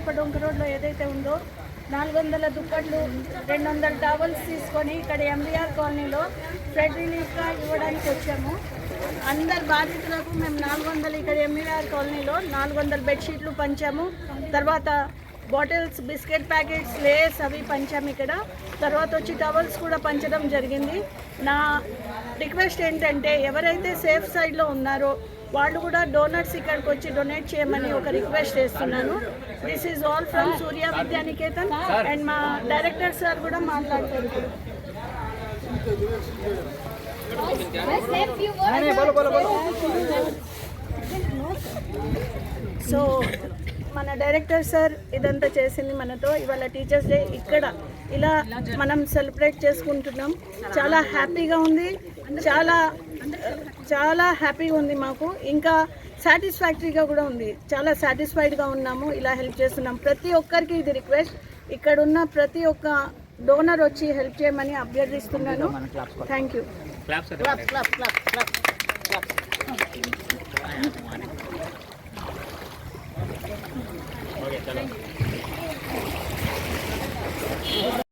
కడప డొంక రోడ్లో ఏదైతే ఉందో నాలుగు వందల దుప్పట్లు రెండు వందల టవల్స్ తీసుకొని ఇక్కడ ఎంబీఆర్ కాలనీలో ఫ్రెడ్ రిలీఫ్గా ఇవ్వడానికి వచ్చాము. అందరు బాధితులకు మేము నాలుగు వందలు ఇక్కడ ఎంబీఆర్ కాలనీలో నాలుగు వందల బెడ్షీట్లు పంచాము. తర్వాత బాటిల్స్ బిస్కెట్ ప్యాకెట్స్ లేస్ అవి పంచాము ఇక్కడ. తర్వాత వచ్చి టవల్స్ కూడా పంచడం జరిగింది. నా రిక్వెస్ట్ ఏంటంటే ఎవరైతే సేఫ్ సైడ్లో ఉన్నారో వాళ్ళు కూడా డోనర్స్ ఇక్కడికి వచ్చి డొనేట్ చేయమని ఒక రిక్వెస్ట్ చేస్తున్నాను. This is all from Surya Vidyaniketan and మా డైరెక్టర్ సార్ కూడా మాట్లాడతారు ఇప్పుడు. సో మన డైరెక్టర్ సార్ ఇదంతా చేసింది మనతో. ఇవాళ టీచర్స్ డే ఇక్కడ. ఇలా మనం సెలబ్రేట్ చేసుకుంటున్నాం. చాలా హ్యాపీగా ఉంది. చాలా చాలా హ్యాపీగా ఉంది మాకు. ఇంకా సాటిస్ఫాక్టరీగా కూడా ఉంది. చాలా సాటిస్ఫైడ్గా ఉన్నాము. ఇలా హెల్ప్ చేస్తున్నాం. ప్రతి ఒక్కరికి ఇది రిక్వెస్ట్. ఇక్కడ ఉన్న ప్రతి ఒక్క డోనర్ వచ్చి హెల్ప్ చేయమని అభ్యర్థిస్తున్నాను. Thank you Até lá.